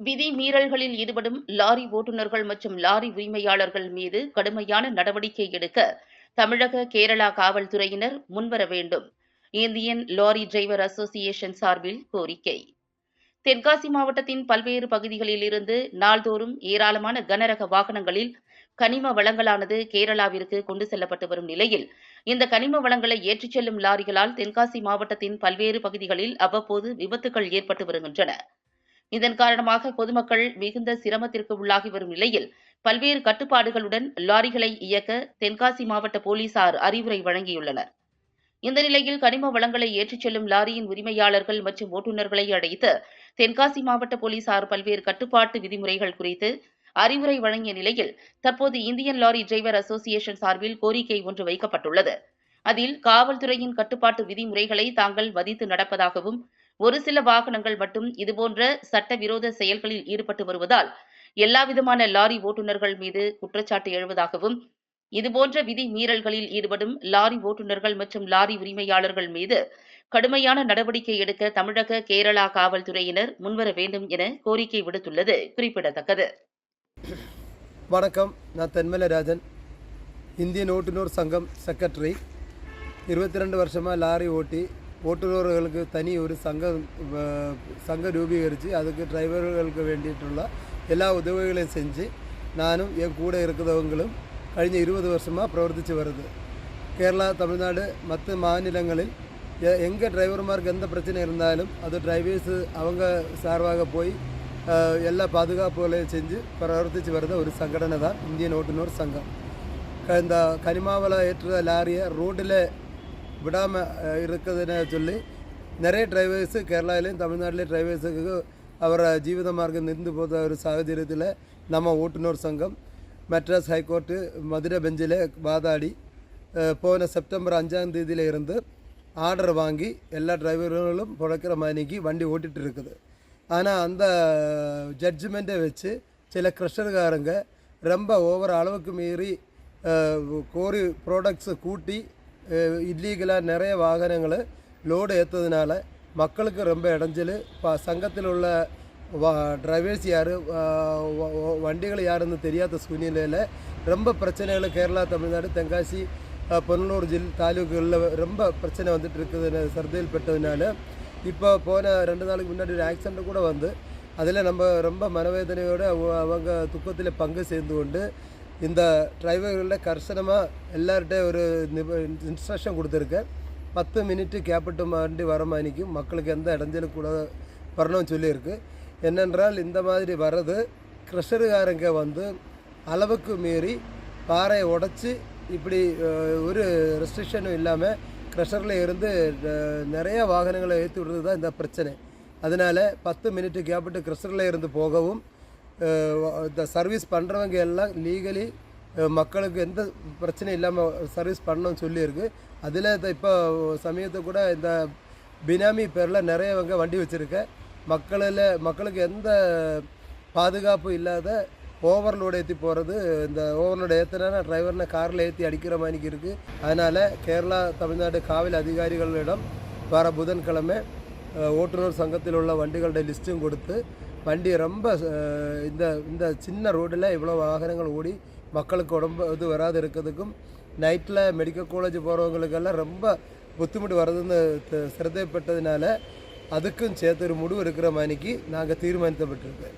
விதி மீறல்களில் ஈடுபடும் லாரி ஓட்டுநர்கள் மற்றும் லாரி உரிமையாளர்கள் மீது கடுமையான நடவடிக்கை எடுக்க தமிழக கேரளா காவல்துறையினர் முன்வர வேண்டும். இந்தியன் லாரி டிரைவர் அசோசியேஷன் சார்பில் கோரிக்கை. தென்காசி மாவட்டத்தின் பல்வேறு பகுதிகளில் இருந்து நாள்தோறும் ஏராளமான கனரக வாகனங்களில் கனிம வளங்களானது கேரளாவிற்கு கொண்டு செல்லப்பட்டு வரும் நிலையில் இந்த கனிம வளங்களை ஏற்றிச் செல்லும் லாரிகளால் தென்காசி மாவட்டத்தின் பல்வேறு பகுதிகளில் அவ்வப்போது விபத்துகள் ஏற்பட்டு வருகின்றன. இதன் காரணமாக பொதுமக்கள் மிகுந்த சிரமத்திற்கு உள்ளாகி வரும் நிலையில் பல்வேறு கட்டுப்பாடுகளுடன் லாரிகளை இயக்க தென்காசி மாவட்ட போலீசார் அறிவுரை வழங்கியுள்ளனர். இந்த நிலையில் கனிம வளங்களை ஏற்றிச் செல்லும் லாரியின் உரிமையாளர்கள் மற்றும் ஓட்டுநர்களை அழைத்து தென்காசி மாவட்ட போலீசார் பல்வேறு கட்டுப்பாட்டு விதிமுறைகள் குறித்து அறிவுரை வழங்கிய நிலையில் தற்போது இந்தியன் லாரி டிரைவர் அசோசியேஷன் சார்பில் கோரிக்கை ஒன்று வைக்கப்பட்டுள்ளது. அதில் காவல்துறையின் கட்டுப்பாட்டு விதிமுறைகளை தாங்கள் மதித்து நடப்பதாகவும் ஒரு சில வாகனங்கள் மட்டும் இதுபோன்ற சட்டவிரோத செயல்களில் ஈடுபட்டு வருவதால் எல்லாவிதமான லாரி ஓட்டுநர்கள் மீது குற்றச்சாட்டு எழுவதாகவும் இதுபோன்ற விதி மீறல்களில் ஈடுபடும் லாரி ஓட்டுநர்கள் மற்றும் லாரி உரிமையாளர்கள் மீது கடுமையான நடவடிக்கை எடுக்க தமிழக கேரளா காவல்துறையினர் முன்வர வேண்டும் என கோரிக்கை விடுத்துள்ளது. குறிப்பிடத்தக்கது. வணக்கம். நான் தென்மலராஜன் இந்தியன் ஓட்டுநர் சங்கம் செக்ரட்டரி இருபத்தி ரெண்டு வருஷமாக லாரி ஓட்டி ഓട്ടുകാറുകൾക്ക് തനി ഒരു സംഘം സംഘം രൂപീകരിച്ച് അതുക്ക് ഡ്രൈവറുകൾക്ക് വേണ്ടിയിട്ടുള്ള എല്ലാ ഉദവികളையும் செஞ்சு நானும் என் கூட இருக்கிறவங்களும் കഴിഞ്ഞ ഇരുപത് വർഷമാണ് പ്രവർത്തിച്ചു വരുന്നത്. കേരള തമിഴ്നാട് മറ്റ് മാനിലങ്ങളിൽ எங்கள் டிரைவர்மாருக்கு எந்த பிரச்சனை இருந்தாலும் அது டிரைவர்ஸு அவங்க சார்பாக போய் எல்லா பாதுகாப்புகளையும் செஞ்சு பிரவர்த்திச்சு வர்ற ஒரு சங்கடனை தான் இந்தியன் ஓட்டுநர் சங்கம் இந்த கனிமாவில் ஏற்ற லாரியை ரோட்டில் விடாமல் இருக்கிறதுன்னு சொல்லி நிறைய டிரைவர்ஸு கேரளாவிலையும் தமிழ்நாட்டிலையும் டிரைவர்ஸுக்கு அவரை ஜீவித மார்க்கம் நின்று போகிற ஒரு சாഹചര്യத்தில் நம்ம ஓட்டுநர் சங்கம் மெட்ராஸ் ஹைகோர்ட்டு மதுரை பெஞ்சில் வாதாடி போன செப்டம்பர் அஞ்சாம் தேதியில் இருந்து ஆர்டர் வாங்கி எல்லா டிரைவர்களும் பிழைக்கிற மணிக்கு வண்டி ஓட்டிகிட்டு இருக்குது. ஆனால் அந்த ஜட்ஜ்மெண்ட்டை வச்சு சில கிரஷர்காரங்க ரொம்ப ஒவ்வொரு அளவுக்கு மீறி கோரி ப்ராடக்ட்ஸை கூட்டி இல்லீகலாக நிறைய வாகனங்கள் லோடு ஏற்றதுனால மக்களுக்கு ரொம்ப இடைஞ்சல். இப்போ சங்கத்தில் உள்ள வா டிரைவர்ஸ் யார் வண்டிகள் யாருன்னு தெரியாத சூழ்நிலையில் ரொம்ப பிரச்சனைகள் கேரளா தமிழ்நாடு தென்காசி பொன்னூர் ஜில் தாலுக்குகளில் ரொம்ப பிரச்சனை வந்துட்டு இருக்குது. சர்தையில் பெற்றதுனால இப்போ போன ரெண்டு நாளுக்கு முன்னாடி ஒரு ஆக்சிடென்ட் கூட வந்து அதில் நம்ம ரொம்ப மனவேதனையோடு அவங்க துக்கத்தில் பங்கு சேர்ந்து கொண்டு இந்த டிரைவர்களில் கர்சனமாக எல்லார்கிட்ட ஒரு இன்ஸ்ட்ரக்ஷன் கொடுத்துருக்கேன். பத்து மினிட்டு கேப்பிட்டு மாண்டி வர மாதிரிக்கும் மக்களுக்கு எந்த இடைஞ்சலும் கூட வரணும்னு சொல்லியிருக்கு. என்னென்றால் இந்த மாதிரி வர்றது கிரஷருக்காரங்க வந்து அளவுக்கு மீறி பாறையை உடச்சி இப்படி ஒரு ரெஸ்ட்ரிக்ஷனும் இல்லாமல் க்ரெஷரில் இருந்து நிறைய வாகனங்களை ஏற்றி விடுறது தான் இந்த பிரச்சனை. அதனால் பத்து மினிட்டு கேப்பிட்டு க்ரெஷரில் இருந்து போகவும் இந்த சர்வீஸ் பண்ணுறவங்க எல்லாம் லீகலி மக்களுக்கு எந்த பிரச்சனையும் இல்லாமல் சர்வீஸ் பண்ணணும்னு சொல்லியிருக்கு. அதில் இப்போ சமயத்தை கூட இந்த பினாமி பேரில் நிறையவங்க வண்டி வச்சுருக்கேன் மக்களில் மக்களுக்கு எந்த பாதுகாப்பும் இல்லாத ஓவர்லோடு ஏற்றி போகிறது இந்த ஓவர்லோடு ஏற்றினா டிரைவர்னை காரில் ஏற்றி அடிக்கிற மாதிரி இருக்குது அதனால் கேரளா தமிழ்நாடு காவல் அதிகாரிகளிடம் வர புதன்கிழமை ஓட்டுநர் சங்கத்தில் உள்ள வண்டிகளுடைய லிஸ்ட்டும் கொடுத்து வண்டி ரொம்ப இந்த இந்த சின்ன ரோட்டில் இவ்வளோ வாகனங்கள் ஓடி மக்களுக்கு உடம்பு இது வராது இருக்கிறதுக்கும் நைட்டில் மெடிக்கல் காலேஜ் போகிறவங்களுக்கெல்லாம் ரொம்ப புத்துமுட்டு வர்றதுன்னு த- சிரத்தைப்பட்டதுனால அதுக்கும் சேர்த்து ஒரு முடிவு இருக்கிற மாதிரிக்கு நாங்கள் தீர்மானித்தப்பட்டிருக்கேன்